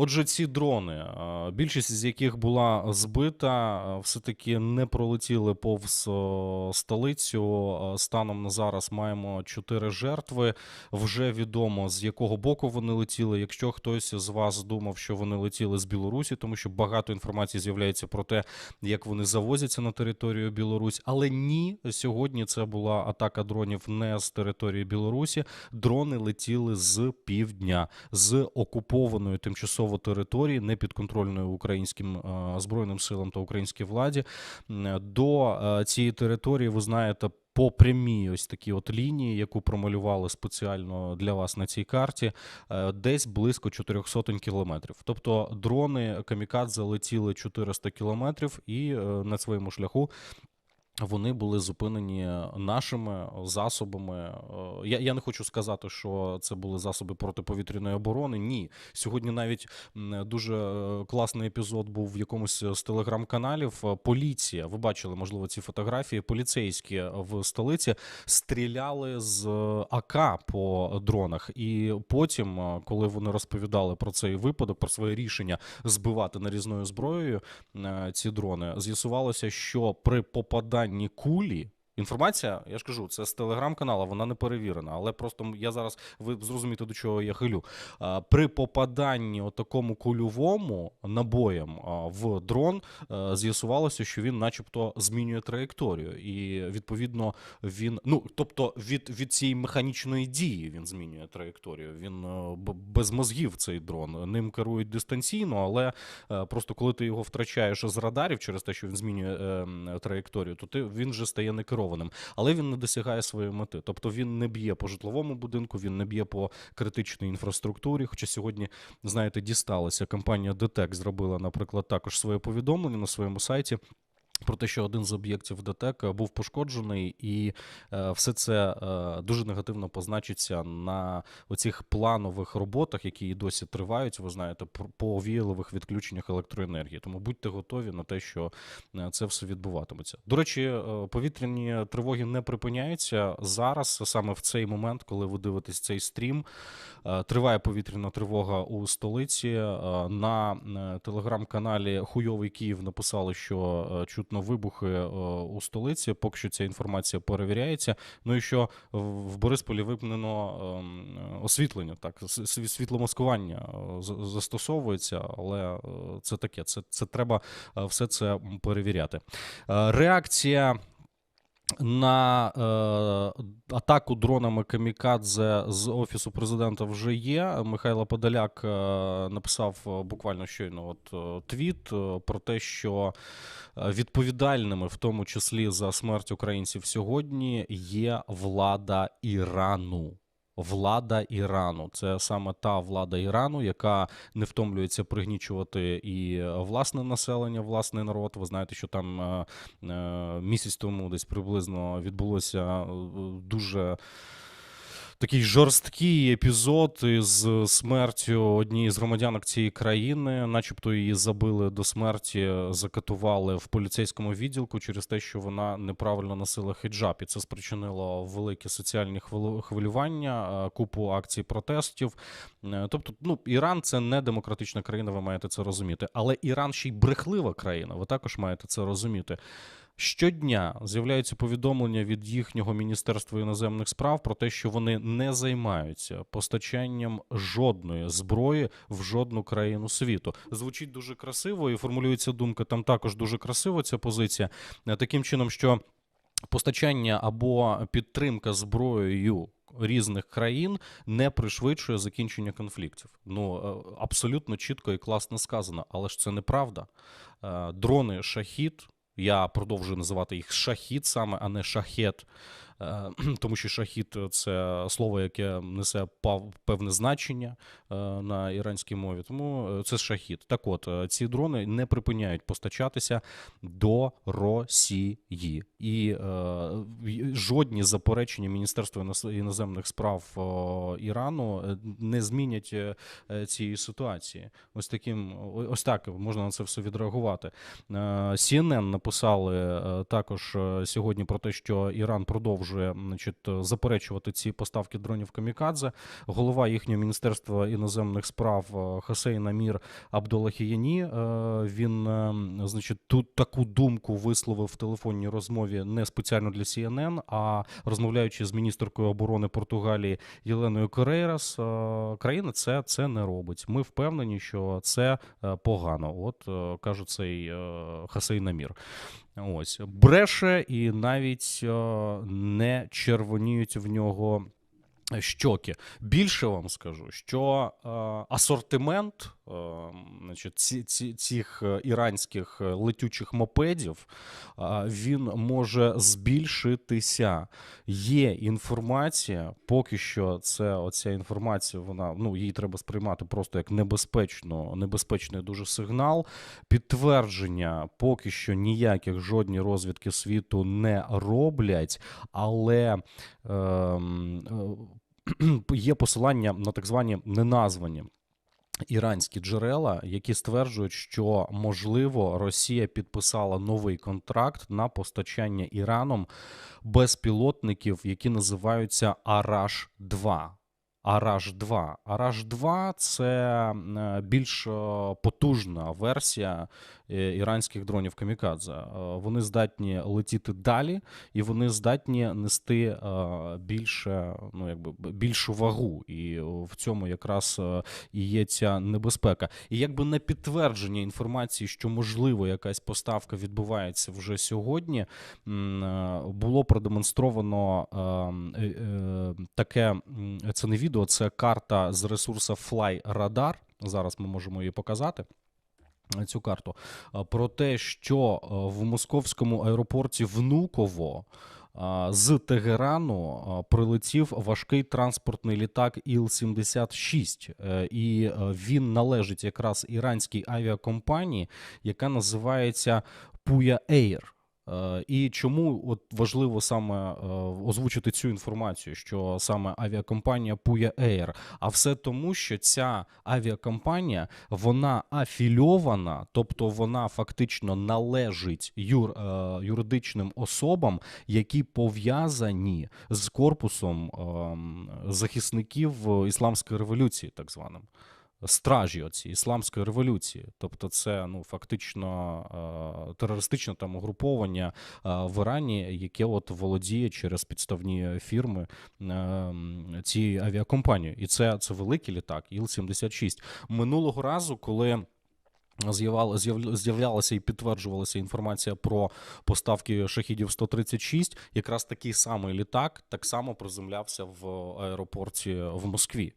Отже, ці дрони, е, більшість з яких була збита, е, все-таки не пролетіли повз е, столицю. Станом на зараз маємо чотири жертви. Вже відомо з якого боку вони летіли. Якщо хтось з вас думав, що вони летіли з Білорусі, тому що багато інформації з'являється про те, як вони завозяться на територію Білорусі. Але ні, сьогодні це була атака дронів не з території Білорусі. Дрони летіли з півдня з окупованої тимчасово території, не підконтрольної українським е, збройним силам та українській владі. До е, цієї території ви знаєте. По прямій ось такій от лінії, яку промалювали спеціально для вас на цій карті, е, десь близько 400 кілометрів. Тобто дрони камікадзе летіли 400 кілометрів, і на своєму шляху вони були зупинені нашими засобами. Е, Я, я не хочу сказати, що це були засоби протиповітряної оборони. Ні, сьогодні навіть дуже е, класний епізод був в якомусь з телеграм-каналів. Е, Поліція, ви бачили, можливо, ці фотографії. Поліцейські в столиці стріляли з АК по дронах. І потім, коли вони розповідали про цей випадок, про своє рішення збивати нарізною зброєю ці дрони, з'ясувалося, що при попаданні кулі. Інформація, я ж кажу, це з телеграм-канала, вона не перевірена, але просто я зараз ви зрозумієте, до чого я хилю. При попаданні такому кульовому набоєм в дрон е, з'ясувалося, що він, начебто, змінює траєкторію, і відповідно він, ну тобто, від, від цієї механічної дії він змінює траєкторію. Він е, без мозгів цей дрон. Ним керують дистанційно, але е, просто коли ти його втрачаєш з радарів через те, що він змінює е, траєкторію, то ти він вже стає некерованим. Але він не досягає своєї мети. Тобто він не б'є по житловому будинку, він не б'є по критичній інфраструктурі. Хоча сьогодні, знаєте, дісталося. Компанія ДТЕК зробила, наприклад, також своє повідомлення на своєму сайті. Про те, що один з об'єктів ДТЕК був пошкоджений, і е, все це е, дуже негативно позначиться на оцих планових роботах, які і досі тривають. Ви знаєте, по віялових відключеннях електроенергії. Тому будьте готові на те, що е, це все відбуватиметься. До речі, е, повітряні тривоги не припиняються зараз, саме в цей момент, коли ви дивитесь цей стрім. е, Триває повітряна тривога у столиці. Е, На е, телеграм-каналі Хуйовий Київ написали, що е, чутно вибухи е, у столиці. Поки що ця інформація перевіряється. Ну і що в Борисполі вимкнено ем, освітлення, так світломаскування е, застосовується, але е, це таке. Це, це треба все це перевіряти. Реакція. На е, атаку дронами Камікадзе з офісу президента вже є. Михайло Подоляк е, написав е, буквально щойно от е, твіт е, про те, що відповідальними, в тому числі за смерть українців сьогодні, є влада Ірану. Влада Ірану це саме та влада Ірану, яка не втомлюється пригнічувати і е, власне населення, власний народ. Ви знаєте, що там е, е, місяць тому десь приблизно відбулося дуже. Такий жорсткий епізод із смертю однієї з громадянок цієї країни, начебто її забили до смерті, закатували в поліцейському відділку через те, що вона неправильно носила хіджаб. І це спричинило великі соціальні хвилю- хвилювання, е, купу акцій протестів. Е, Тобто, ну Іран це не демократична країна, ви маєте це розуміти. Але Іран ще й брехлива країна. Ви також маєте це розуміти. Щодня з'являються повідомлення від їхнього міністерства іноземних справ про те, що вони не займаються постачанням жодної зброї в жодну країну світу. Звучить дуже красиво і формулюється думка там також дуже красиво. Ця позиція Е, таким чином, що постачання або підтримка зброєю. Різних країн не пришвидшує закінчення конфліктів. Ну е, абсолютно чітко і класно сказано, але ж це неправда. Е, Дрони шахід. Я продовжую називати їх шахід саме, а не шахет. Е, Тому що шахід це слово, яке несе певне значення е, на іранській мові. Тому е, це шахід. Так от, ці дрони не припиняють постачатися до Росії. І жодні заперечення Міністерства іноземних справ Ірану не змінять цієї ситуації. Ось таким, ось так можна на це все відреагувати. CNN написали також сьогодні про те, що Іран продовжує продовжує значить, заперечувати ці поставки дронів камікадзе. Голова їхнього міністерства іноземних справ е, Хасейн Амір Абдулахіяні. е, Він е, значить тут таку думку висловив в телефонній розмові не спеціально для CNN, а розмовляючи з міністеркою оборони Португалії Єленою Корейрас. Країна це, це не робить. Ми впевнені, що це погано. От каже цей Хасейн Амір. Ось бреше і навіть е, не червоніють в нього. Щоки. Більше вам скажу, що е, асортимент е, значить, ці, ці, цих е, іранських е, летючих мопедів е, він може збільшитися. Є інформація, поки що це оця інформація, вона ну її треба сприймати просто як небезпечно, небезпечний дуже сигнал. Підтвердження поки що ніяких жодні розвідки світу не роблять, але ем, е, є посилання на так звані неназвані. Іранські джерела, які стверджують, що можливо Росія підписала новий контракт на постачання Іраном безпілотників, які називаються Араш 2 Араш 2 Араш 2 це е, більш е, потужна версія е, іранських дронів Камікадзе. Вони здатні летіти далі, і вони здатні нести більше, ну якби більшу вагу. І в цьому якраз і є ця небезпека. І якби на підтвердження інформації, що можливо якась поставка відбувається вже сьогодні, було продемонстровано е, е, е, таке це не відео, це карта з ресурсу FlyRadar. Зараз ми можемо її показати. е, Цю карту е, про те, що е, в московському аеропорті Внуково з Тегерану прилетів важкий транспортний літак Іл-76, Е, і він належить якраз іранській авіакомпанії, яка називається Puya Air. Е, І чому от важливо саме е, озвучити цю інформацію, що саме авіакомпанія Puya Air? А все тому, що ця авіакомпанія вона афільована, тобто вона фактично належить юр, е, юридичним особам, які пов'язані з корпусом ем, захисників ісламської революції, так званим. Стражі оці ісламської революції, тобто це ну фактично е, терористичне там угруповання е, в Ірані, яке от володіє через підставні фірми е, цією авіакомпанією, і це, це великий літак Іл-76. Минулого разу, коли З'являлася і підтверджувалася інформація про поставки шахідів 136. Якраз такий самий літак так само приземлявся в аеропорті в Москві.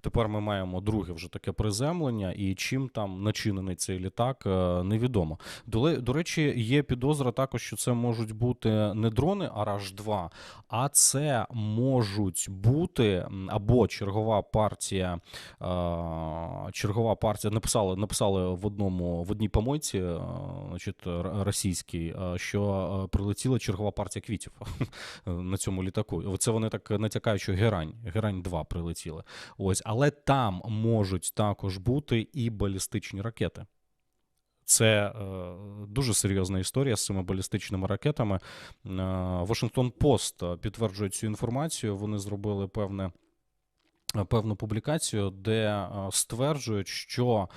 Тепер ми маємо друге вже таке приземлення, і чим там начинений цей літак, е, невідомо. До, до речі, є підозра також, що це можуть бути не дрони Араш 2 а це можуть бути або чергова партія е, чергова партія написали, написали в одному в одній помойці, е, значить, російській, е, що е, прилетіла чергова партія квітів на цьому літаку. Це вони так натякають, що Герань, Герань 2 прилетіли. Ось, але там можуть також бути і балістичні ракети. Це дуже серйозна історія з цими балістичними ракетами. Washington Post підтверджує цю інформацію. Вони зробили певне, певну публікацію, де стверджують, що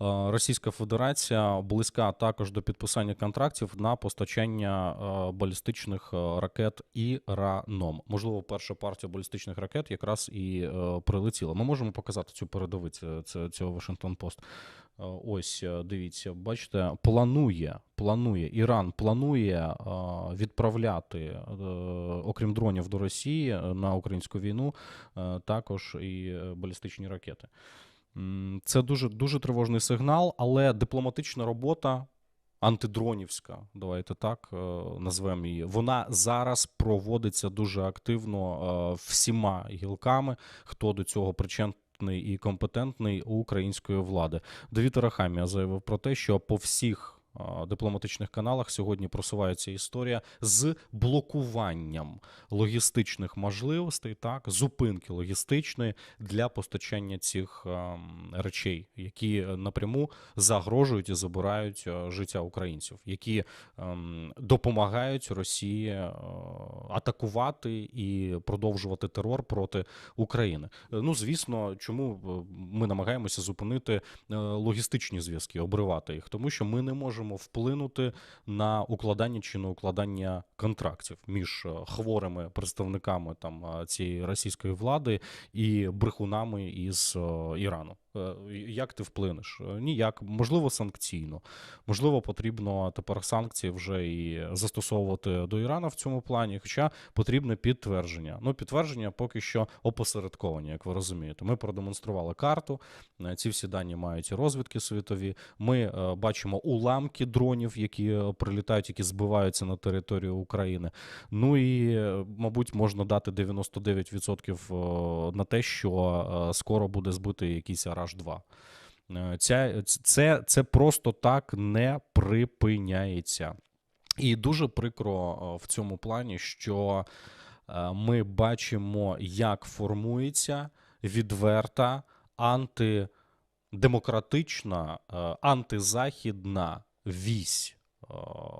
Російська Федерація близька також до підписання контрактів на постачання е, балістичних е, ракет Іраном. Можливо, перша партія балістичних ракет якраз і е, прилетіла. Ми можемо показати цю передовицю цього Post. Е, Ось е, дивіться, бачите, планує, планує Іран планує е, відправляти, е, окрім дронів до Росії е, на українську війну, е, також і е, балістичні ракети. Це дуже дуже тривожний сигнал, але дипломатична робота. Антидронівська, давайте так е, назвемо її. Вона зараз проводиться дуже активно е, всіма гілками, хто до цього причетний і компетентний у української влади. Давід Хамія заявив про те, що по всіх дипломатичних каналах сьогодні просувається історія з блокуванням логістичних можливостей, так зупинки логістичної для постачання цих ем, речей, які напряму загрожують і забирають е, життя українців, які ем, допомагають Росії е, атакувати і продовжувати терор проти України. Е, Ну звісно, чому ми намагаємося зупинити логістичні зв'язки, обривати їх, тому що ми не можемо вплинути на укладання чи не укладання контрактів між е, хворими представниками там е, цієї російської влади і брехунами із е, Ірану. Е, Як ти вплинеш? Е, Ніяк, можливо, санкційно. Можливо, потрібно тепер санкції вже і застосовувати до Ірана в цьому плані. Хоча потрібне підтвердження. Ну, підтвердження поки що опосередковані, як ви розумієте. Ми продемонстрували карту. е, Ці всі дані мають розвідки світові. Ми бачимо уламки дронів, які прилітають, які збиваються на територію України. Ну і, мабуть, можна дати 99% на те, що скоро буде збитий якийсь Араш 2. два. Ця, це, це просто так не припиняється. І дуже прикро е, в цьому плані, що е, ми бачимо, як формується відверта антидемократична, е, антизахідна вісь.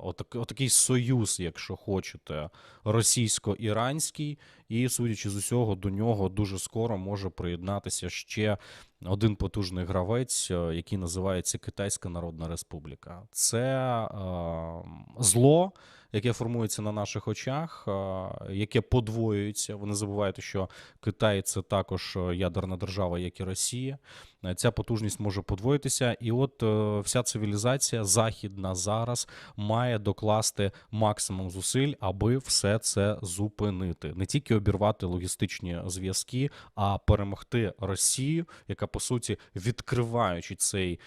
Отак, отакий союз, якщо хочете, російсько-іранський, і, судячи з усього, до нього дуже скоро може приєднатися ще один потужний гравець, е, який називається Китайська Народна Республіка. Це е, зло, яке формується на наших очах, е, яке подвоюється. Ви не забувайте, що Китай це також е, ядерна держава, як і Росія. Е, Ця потужність може подвоїтися, і от е, вся цивілізація західна зараз має докласти максимум зусиль, аби все це зупинити, не тільки обірвати логістичні зв'язки, а перемогти Росію, яка по суті відкриваючи цей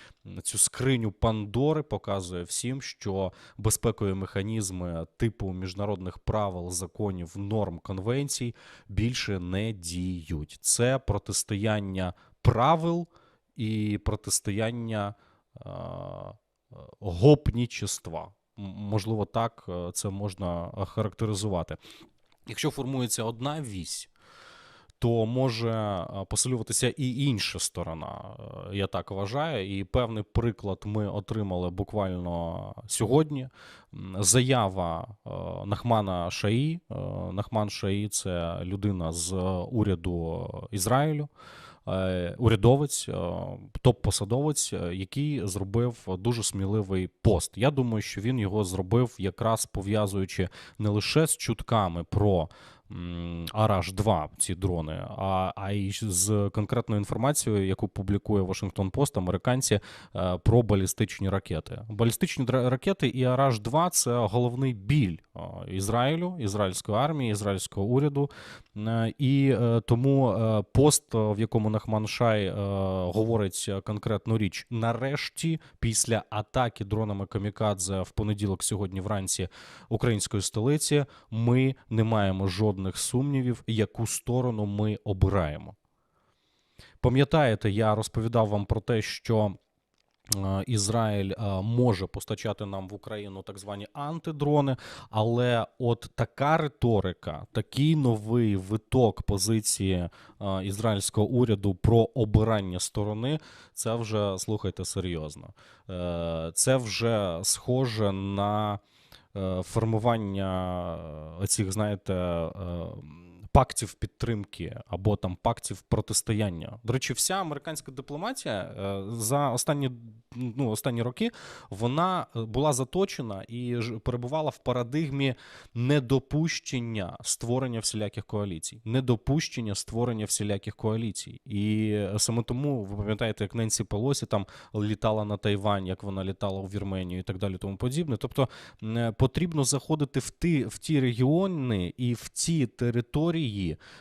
цю скриню Пандори, показує всім, що безпекові механізми типу міжнародних правил, законів, норм конвенцій більше не діють. Це протистояння правил і протистояння е, гопнічества. Можливо, так е, це можна характеризувати. Якщо формується одна вісь, то може е, посилюватися і інша сторона. Я так вважаю. І певний приклад ми отримали буквально сьогодні. Заява Нахмана Шаї. Нахман Шаї це людина з уряду Ізраїлю. Е, Урядовець, е, топ-посадовець, е, який зробив дуже сміливий пост. Я думаю, що він його зробив якраз пов'язуючи не лише з чутками про Араш 2 ці дрони, а, а й з конкретною інформацією, яку публікує Вашингтон Пост, американці е, про балістичні ракети. Балістичні ракети і Араш 2 це головний біль е, Ізраїлю, ізраїльської армії, ізраїльського уряду. Е, І тому пост, в якому Нахман Шай говорить конкретну річ, нарешті, після атаки дронами Камікадзе в понеділок, сьогодні вранці української столиці, ми не маємо жодних сумнівів, яку сторону ми обираємо. Пам'ятаєте, я розповідав вам про те, що е, Ізраїль е, може постачати нам в Україну так звані антидрони, але от така риторика, такий новий виток позиції е, ізраїльського уряду про обирання сторони, це вже слухайте серйозно. Це вже схоже на формування е, оцих, знаєте, е, пактів підтримки або там пактів протистояння. До речі, вся американська дипломатія е, за останні, ну, останні роки вона е, була заточена і перебувала в парадигмі недопущення створення всіляких коаліцій, недопущення створення всіляких коаліцій. І саме тому ви пам'ятаєте, як Ненсі Пелосі там літала на Тайвань, як вона літала у Вірменію і так далі, тому подібне. Тобто е, потрібно заходити в ті, в ті регіони і в ті території,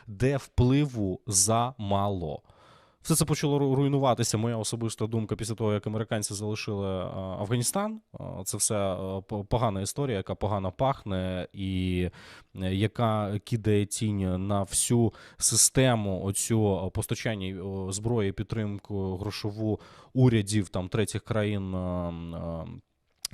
де впливу замало. Все це почало руйнуватися. Моя особиста думка після того, як американці залишили е, Афганістан. Е, Це все е, погана історія, яка погано пахне, і яка кидає тінь на всю систему оцю постачання зброї, підтримку грошову урядів там третіх країн.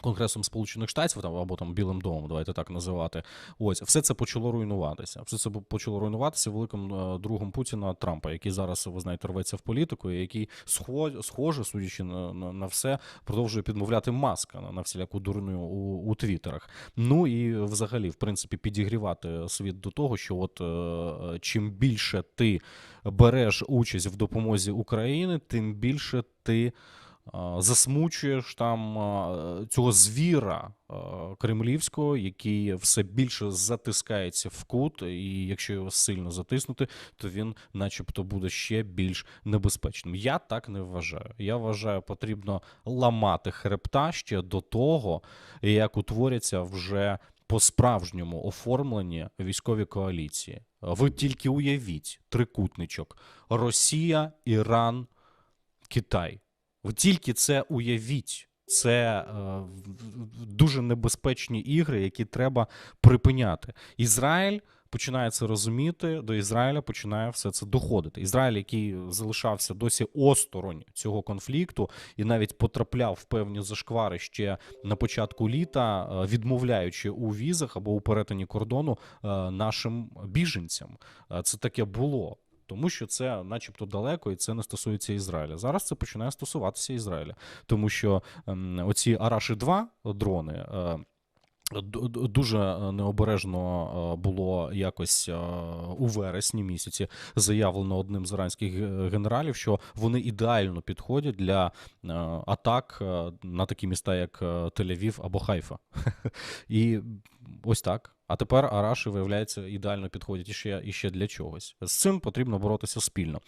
Конгресом Сполучених Штатів там або там Білим домом, давайте так називати. Ось все це почало руйнуватися. Все це почало руйнуватися великим е, другом Путіна Трампа, який зараз ви знаєте рветься в політику, і який схо- схоже, судячи на, на, на все, продовжує підмовляти маска на, на всіляку дурню у, у твіттерах. Ну і взагалі, в принципі, підігрівати світ до того, що от е, чим більше ти береш участь в допомозі України, тим більше ти засмучуєш там цього звіра кремлівського, який все більше затискається в кут, і якщо його сильно затиснути, то він, начебто, буде ще більш небезпечним. Я так не вважаю. Я вважаю, потрібно ламати хребта ще до того, як утворяться вже по-справжньому оформлені військові коаліції. Ви тільки уявіть трикутничок: Росія, Іран, Китай. Ви тільки це уявіть. Це е, дуже небезпечні ігри, які треба припиняти. Ізраїль починає це розуміти. До Ізраїля починає все це доходити. Ізраїль, який залишався досі осторонь цього конфлікту, і навіть потрапляв в певні зашквари ще на початку літа, е, відмовляючи у візах або у перетині кордону е, нашим біженцям. Е, Це таке було. Тому що це, начебто, далеко, і це не стосується Ізраїля. Зараз це починає стосуватися Ізраїля, тому що ем, оці Араші 2 дрони. Е, Дуже необережно е, було якось е, у вересні місяці заявлено одним з іранських генералів, що вони ідеально підходять для атак на такі міста, як Тель-Авів або Хайфа. І ось так. А тепер Араші, виявляється, ідеально підходять іще, іще для чогось. З цим потрібно боротися спільно.